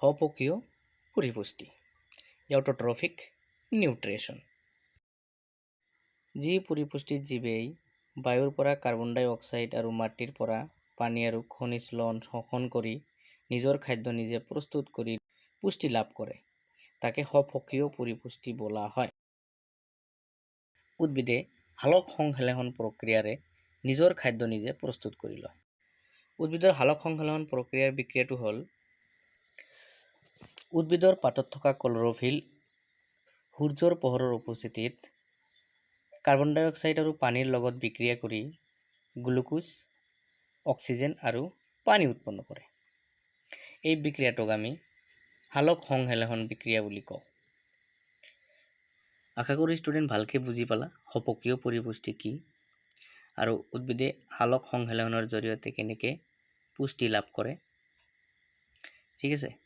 অপকীয় পৰিপুষ্টি ইউটোট্ৰফিক নিউট্ৰিশ্যন যি পৰিপুষ্টিত জীৱই বায়ুৰ পৰা কাৰ্বন ডাই অক্সাইড আৰু মাটিৰ পৰা পানী আৰু খনিজ লৱণ শোষণ কৰি নিজৰ খাদ্য নিজে প্ৰস্তুত কৰি পুষ্টি লাভ কৰে। তাকে সপক্ষীয় পৰিপুষ্টি বোলা হয়। উদ্ভিদে সালোক সংশ্লেষণ প্ৰক্ৰিয়াৰে নিজৰ খাদ্য নিজে প্ৰস্তুত কৰি লয়। উদ্ভিদৰ সালোক সংশ্লেষণ প্ৰক্ৰিয়াৰ বিক্ৰিয়াটো হ'ল উদ্ভিদৰ পাতত থকা ক্লৰ'ফিল, সূৰ্যৰ পোহৰৰ উপস্থিতিত কাৰ্বন ডাই অক্সাইড আৰু পানীৰ লগত বিক্ৰিয়া কৰি গ্লুকোজ, অক্সিজেন আৰু পানী উৎপন্ন কৰে। এই বিক্ৰিয়াটোক আমি সালোক সংশ্লেষণ বিক্ৰিয়া বুলি কওঁ। আশা কৰোঁ ষ্টুডেণ্ট ভালকৈ বুজি পালা, সপক্ষীয় পৰিপুষ্টি কি আৰু উদ্ভিদে সালোক সংশ্লেষণৰ জৰিয়তে কেনেকৈ পুষ্টি লাভ কৰে। ঠিক আছে?